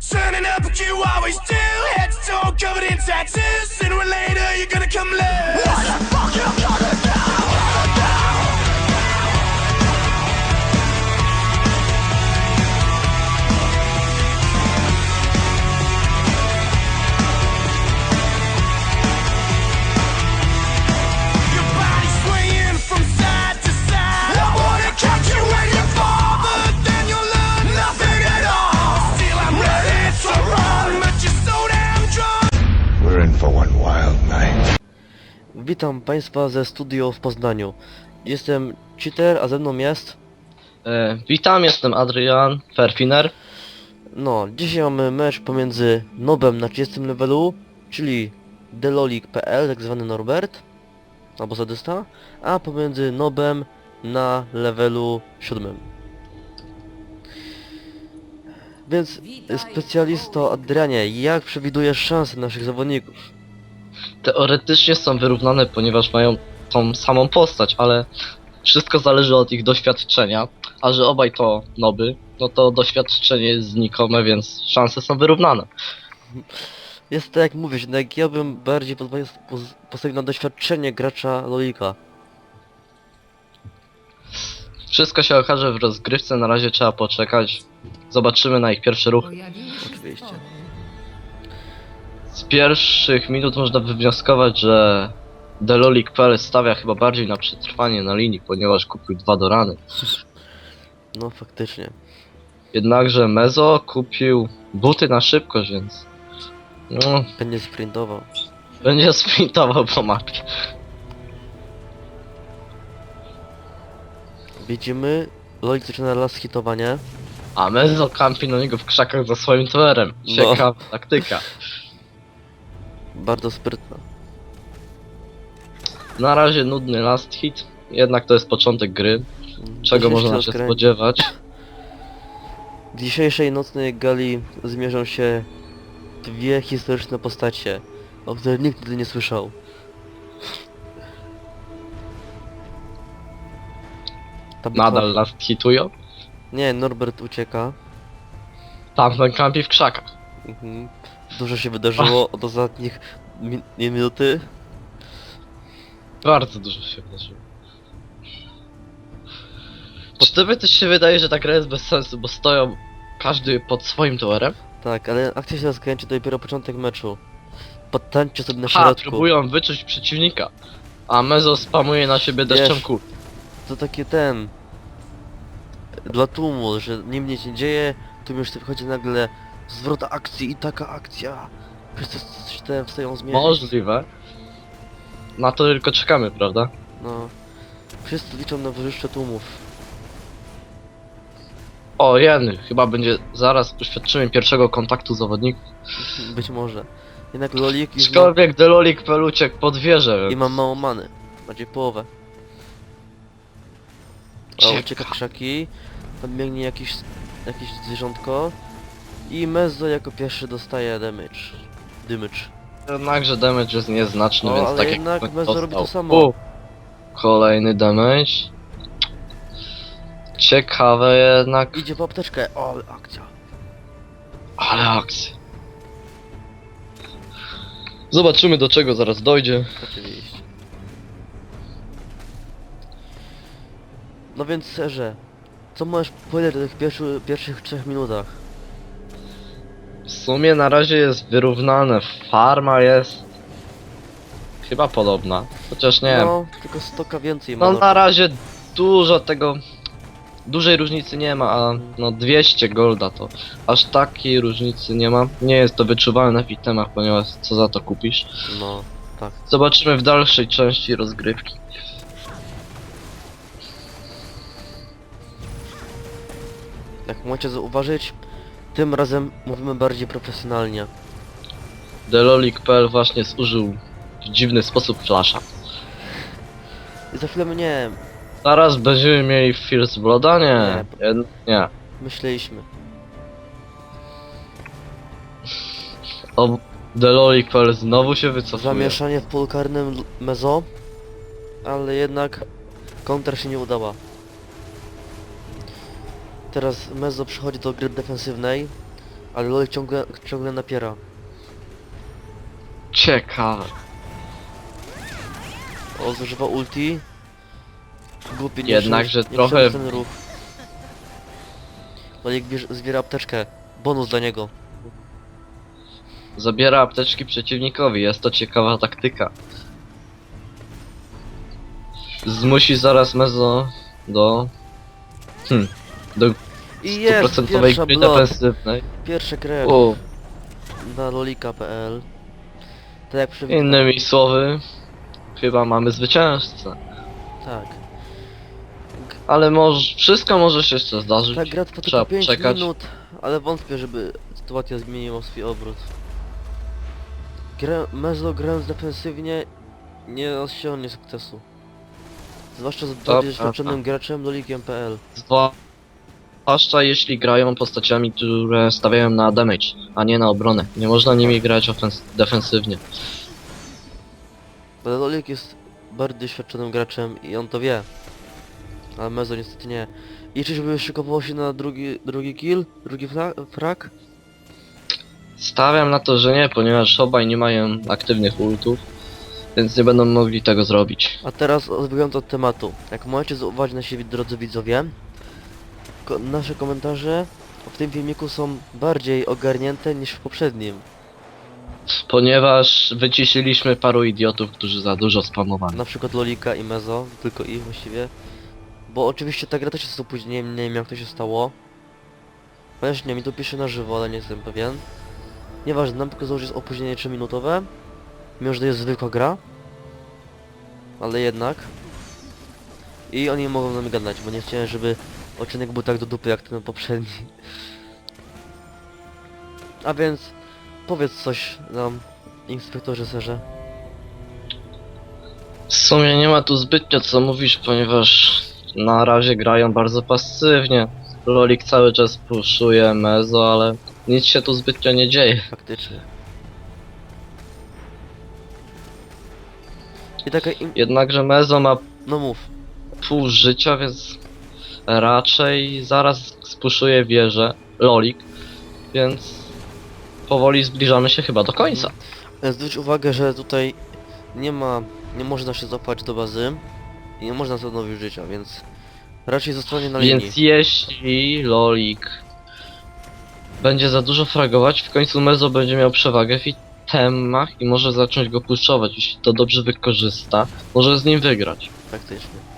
Turning up like you always do. Head to toe covered in tattoos. Sooner or later, you're gonna come loose. What the fuck you gonna do? Witam Państwa ze studio w Poznaniu. Jestem Cheater, a ze mną jest... E, witam, jestem Adrian Ferfiner. No, dzisiaj mamy mecz pomiędzy Nobem na 30 levelu, czyli delolik.pl, tak zwany Norbert, albo sadysta, a pomiędzy Nobem na levelu 7. Więc specjalisto Adrianie, jak przewidujesz szanse naszych zawodników? Teoretycznie są wyrównane, ponieważ mają tą samą postać, ale wszystko zależy od ich doświadczenia. A że obaj to noby, no to doświadczenie jest znikome, więc szanse są wyrównane. Jest tak jak mówisz, jednak ja bym bardziej pozwolił- poz- postawił na doświadczenie gracza Lolika. Wszystko się okaże w rozgrywce, na razie trzeba poczekać. Zobaczymy na ich pierwszy ruch. Oczywiście. Z pierwszych minut można wywnioskować, że Delolik.pl stawia chyba bardziej na przetrwanie na linii, ponieważ kupił dwa do rany. No faktycznie. Jednakże Mezo kupił buty na szybkość, więc no, Będzie sprintował. będzie sprintował po mapie. Widzimy, Lolik zaczyna las hitowanie. A Mezo kampi na niego w krzakach za swoim towerem. No. Ciekawa taktyka. Bardzo sprytna. Na razie nudny last hit, jednak to jest początek gry, czego To można się odkręci. spodziewać. W dzisiejszej nocnej gali zmierzą się dwie historyczne postacie, o których nikt nigdy nie słyszał. Nadal last hitują. Nie, Norbert ucieka. Tamten kampi w krzakach. Mhm. Dużo się wydarzyło od ostatnich mi nie minuty. Bardzo dużo się wydarzyło. Czy tobie też się wydaje, że ta gra jest bez sensu, bo stoją każdy pod swoim towerem? Tak, ale akcja się rozkręci to dopiero początek meczu. Podtańczcie sobie na Ha, środku. próbują wyczuć przeciwnika. A Mezo spamuje na siebie deszczem kul. To takie ten... Dla tłumu, że nim nic nie dzieje, tu już wychodzi nagle zwrot akcji i taka akcja. Wszyscy się te wstają z miejsc. Możliwe. Na to tylko czekamy, prawda? No. Wszyscy liczą na wyżyszcze tłumów. O, Jeny, chyba będzie zaraz doświadczymy pierwszego kontaktu zawodników. Być może. Jednak Lolik już ma... Aczkolwiek Delolik peluciek pod wieżę, I więc... mam mało many. Bardziej połowę. O, Ciekawe. ucieka krzaki. Tam biegnie jakiś, jakieś zwierzątko. I Mezzo jako pierwszy dostaje damage. Damage. Jednakże damage jest nieznaczny, O, więc ale tak jednak jak Mezo robi to samo. U, Kolejny damage. Ciekawe jednak, Idzie po apteczkę. O, ale akcja. ale akcja. Zobaczymy do czego zaraz dojdzie. Oczywiście. No więc Serze, co możesz powiedzieć o tych pierwszy, pierwszych trzech minutach? W sumie na razie jest wyrównane. Farma jest chyba podobna. Chociaż nie. No, No, tylko stoka więcej ma. na razie dużo tego. Dużej różnicy nie ma, a no 200 golda to aż takiej różnicy nie ma. Nie jest to wyczuwalne w itemach, ponieważ co za to kupisz. No, tak. Zobaczymy w dalszej części rozgrywki. Jak możecie zauważyć, tym razem mówimy bardziej profesjonalnie. Delolik.pl właśnie zużył w dziwny sposób flasha. I za chwilę mnie Zaraz będziemy mieli First Blooda? Nie. Jed... Nie. myśleliśmy. O, Delolik.pl znowu się wycofuje. Zamieszanie w polu karnym Mezo, ale jednak kontra się nie udała. Teraz Mezo przychodzi do gry defensywnej, Ale Lolik ciągle, ciągle napiera. Ciekawe. O, zużywa ulti. Głupi, nie Jednakże nie trochę- przemyślany ruch. Lolik bierze, zbiera apteczkę. Bonus dla niego. Zabiera apteczki przeciwnikowi, jest to ciekawa taktyka. Zmusi zaraz Mezo do... Hmm, do I jest stuprocentowej pierwsza gry blok. defensywnej. Pierwszy krew U, na lolika.pl Tak jak przewidywałem. innymi słowy, chyba mamy zwycięzcę. Tak. Ale może, wszystko może się jeszcze zdarzyć. Ta gra trwa Trzeba tylko 5 czekać. minut, ale wątpię, żeby sytuacja zmieniła swój obrót. Gra, Mezlo grając defensywnie nie osiągnie sukcesu. Zwłaszcza z bardziej prawda. doświadczonym graczem lolikiem.pl. Zwłaszcza jeśli grają postaciami, które stawiają na damage, a nie na obronę. Nie można nimi grać ofens- defensywnie. Ale Lolik jest bardziej doświadczonym graczem i on to wie. Ale Mezo niestety nie. I czyżby szykował się na drugi, drugi kill? Drugi fra- frag? Stawiam na to, że nie, ponieważ obaj nie mają aktywnych ultów, więc nie będą mogli tego zrobić. A teraz odbiegając od tematu. Jak możecie zauważyć nasi drodzy widzowie, ko nasze komentarze w tym filmiku są bardziej ogarnięte niż w poprzednim. Ponieważ wyciszyliśmy paru idiotów, którzy za dużo spamowali. Na przykład Lolika i Mezo, tylko ich właściwie. Bo oczywiście ta gra też jest opóźnieniem, nie wiem jak to się stało. Chociaż nie, mi to pisze na żywo, ale nie jestem pewien. Nieważne, nam tylko założy jest opóźnienie 3 minutowe. Mimo, że to jest zwykła gra. Ale jednak. I oni mogą z nami gadać, bo nie chciałem, żeby odcinek był tak do dupy jak ten poprzedni. A więc powiedz coś nam, inspektorze serze. W sumie nie ma tu zbytnio co mówić, ponieważ na razie grają bardzo pasywnie. Lolik cały czas puszuje Mezo, ale nic się tu zbytnio nie dzieje. Faktycznie. I taka im... Jednakże Mezo ma No mów. pół życia, więc raczej zaraz spuszuje wieżę Lolik, więc powoli zbliżamy się chyba do końca. E, Zwróć uwagę, że tutaj nie ma... Nie można się zapłać do bazy i nie można odnowić życia, więc raczej zostanie na linii. Więc jeśli Lolik będzie za dużo fragować, w końcu Mezo będzie miał przewagę w itemach i może zacząć go puszować. Jeśli to dobrze wykorzysta, może z nim wygrać. Faktycznie.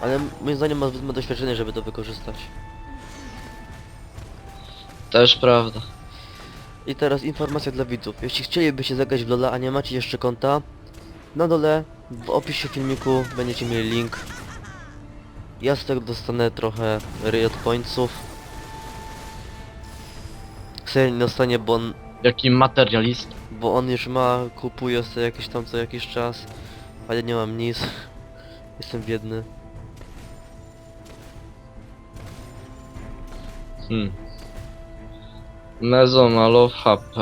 Ale moim zdaniem ma zbyt ma doświadczenie, żeby to wykorzystać. Też prawda. I teraz informacja dla widzów. Jeśli chcielibyście zagrać w Lola, a nie macie jeszcze konta, na dole w opisie filmiku będziecie mieli link. Ja z tego dostanę trochę Riot Pointsów. Sobie nie dostanie, bo on, Jaki materialist. bo on już ma, kupuje sobie jakieś tam co jakiś czas. A ja nie mam nic. Jestem biedny. Hmm. Mezo ma low HP.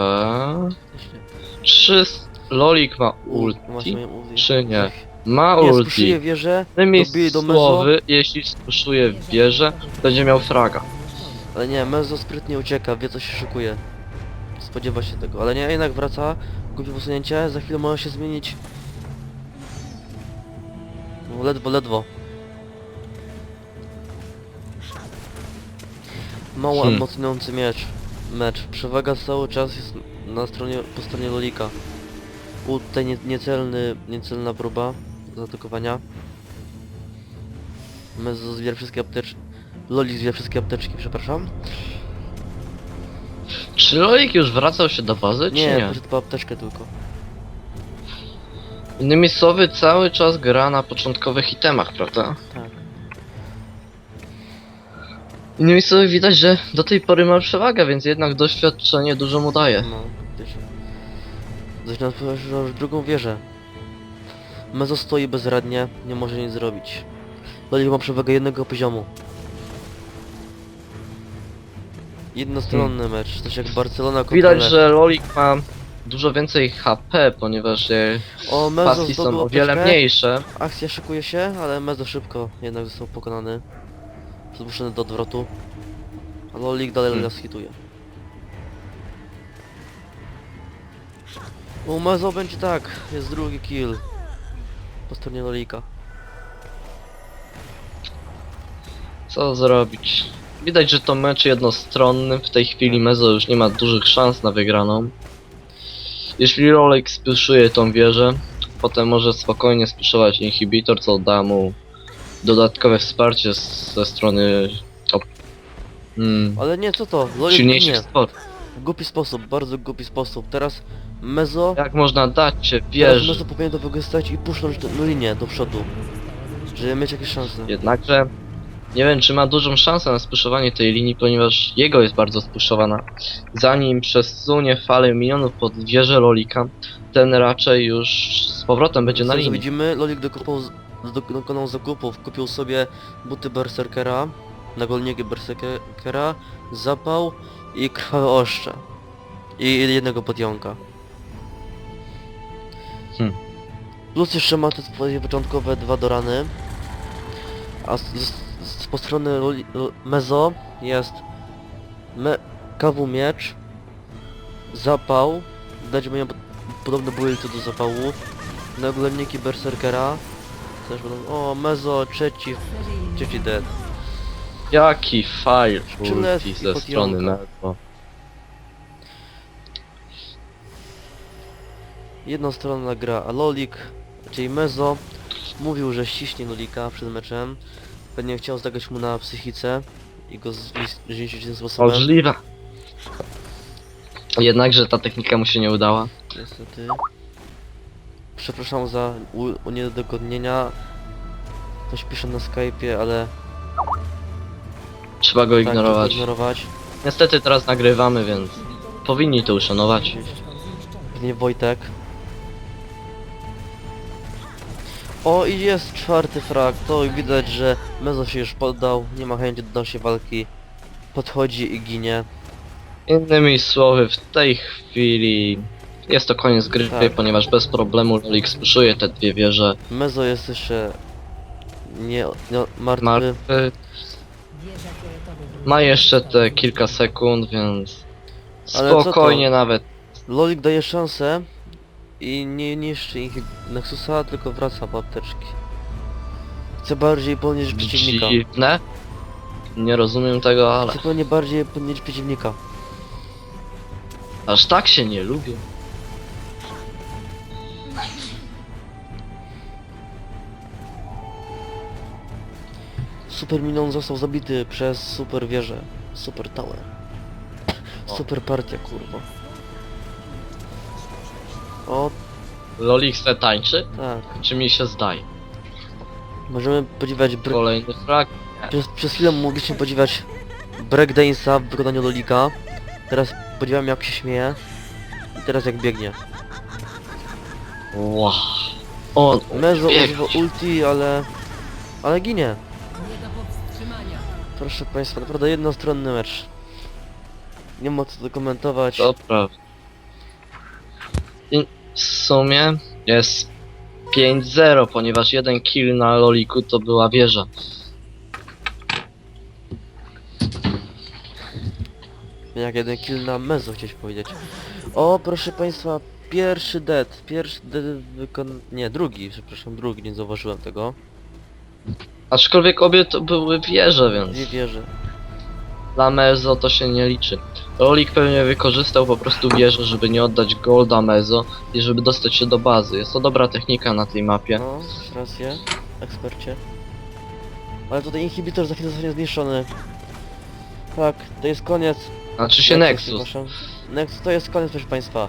S- Lolik ma ulti? Czy nie? Ma Nie, ulti. spuszuję wieżę, dobije do słowy, jeśli spuszuje wieżę, będzie miał fraga. ale nie, Mezo sprytnie ucieka, wie co się szykuje. Spodziewa się tego, ale nie, jednak wraca. Głupie posunięcie, za chwilę może się zmienić. No, ledwo, ledwo. Mało Hmm. emocjonujący miecz. Mecz. Przewaga cały czas jest na stronie, po stronie Lolika. U, tutaj nie, niecelny, niecelna próba zaatakowania. Mezo zbiera wszystkie apteczki. Lolik zbiera wszystkie apteczki, przepraszam. Czy Lolik już wracał się do bazy, czy Nie, nie? po apteczkę tylko. Innymi słowy, cały czas gra na początkowych itemach, prawda? Tak. Innymi słowy, widać, że do tej pory ma przewagę, więc jednak doświadczenie dużo mu daje. No, faktycznie. Zaś nas już drugą wieżę. Mezo stoi bezradnie, nie może nic zrobić. Lolik ma przewagę jednego poziomu. Jednostronny mecz, coś jak Barcelona kontra Widać, Lech. że Lolik ma dużo więcej HP, ponieważ je O, Mezo pasji są zdobył o wiele apteczkę. mniejsze. Akcja szykuje się, ale Mezo szybko jednak został pokonany zmuszony do odwrotu. A Lolik dalej hmm. nas hituje. O, Mezo będzie tak, jest drugi kill. Po stronie Lolika. Co zrobić? Widać, że to mecz jednostronny. W tej chwili Mezo już nie ma dużych szans na wygraną. Jeśli Rolek spyszuje tą wieżę, potem może spokojnie spyszować inhibitor, co da mu dodatkowe wsparcie z, ze strony op- hmm, Ale nie, co to? Silniejszych nie. sport. W głupi sposób, bardzo głupi sposób. Teraz Mezo... Jak można dać się Teraz wieży? Mezo powinien to wykorzystać i puszczać tę linię do przodu. Żeby mieć jakieś szanse. Jednakże nie wiem, czy ma dużą szansę na spuszowanie tej linii, ponieważ jego jest bardzo spuszowana. Zanim przesunie falę minionów pod wieżę Lolika, ten raczej już z powrotem będzie na linii. widzimy, Lolik dokopał, z- do, dokonał zakupów, kupił sobie buty Berserkera, nagolniki Berserkera, zapał i krwawe oszcze. I jednego podjąka. Hmm. Plus jeszcze ma te swoje początkowe dwa dorany. A z, z, z, po strony Mezo jest me, kawu miecz, zapał, dać mają podobne buildy do zapału, nagolniki Berserkera, też będą, o Mezo, trzeci, trzeci dead. Jaki fire ulti ze strony Nervo. Jednostronna gra, a Lolik, czyli Mezo, mówił, że ściśnie Lolika przed meczem. Pewnie chciał zagrać mu na psychice i go zniszczyć tym sposobem. Możliwe. Jednakże ta technika mu się nie udała. Niestety. Przepraszam za uniedogodnienia. Ktoś pisze na Skype'ie, ale Trzeba go tak, ignorować. ignorować. Niestety teraz nagrywamy, więc powinni to uszanować. Pewnie Wojtek. O i jest czwarty frag, to widać, że Mezo się już poddał, nie ma chęci do dalszej walki. Podchodzi i ginie. Innymi słowy, w tej chwili jest to koniec gry, Tak. ponieważ bez problemu Lolik spuszuje te dwie wieże. Mezo jest jeszcze nie, nie martwy. Martwy ma jeszcze te kilka sekund, więc Ale co to? spokojnie nawet. Lolik daje szansę i nie niszczy ich Nexusa, tylko wraca po apteczki. Chce bardziej podnieść przeciwnika. Dziwne. Nie rozumiem tego, ale Chce pewnie bardziej podnieść przeciwnika. aż tak się nie lubię. Super Minion został zabity przez super wieżę. Super Tower. Super partia, kurwa. O, Lolik se tańczy? tak. Czy mi się zdaje? Możemy podziwiać br- Kolejny frag. przez, przez chwilę mogliśmy podziwiać breakdance'a w wykonaniu Lolika. Teraz podziwiam jak się śmieje. I teraz jak biegnie. Wow. On Mezo używa ulti, ale... Ale ginie. Proszę Państwa, naprawdę jednostronny mecz. Nie ma co komentować. To prawda. I w sumie jest 5-0, ponieważ jeden kill na Loliku to była wieża. Jak jeden kill na Mezo chciałeś powiedzieć. O, proszę Państwa, pierwszy dead. Pierwszy dead wykon... Nie, drugi, przepraszam, drugi, nie zauważyłem tego. Aczkolwiek obie to były wieże, więc Dwie wieże. dla Mezo to się nie liczy. Rolik pewnie wykorzystał po prostu wieżę, żeby nie oddać golda Mezo i żeby dostać się do bazy. Jest to dobra technika na tej mapie. No, rację, ekspercie. Ale tutaj inhibitor za chwilę zostanie zniszczony. Tak, to jest koniec. Znaczy się Nexus. przepraszam. Nexus to jest koniec, proszę Państwa.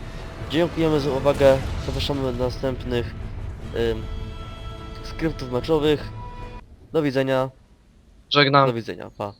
Dziękujemy za uwagę. Zapraszamy do następnych ym, skryptów meczowych. Do widzenia. Żegnam. Do widzenia. Pa.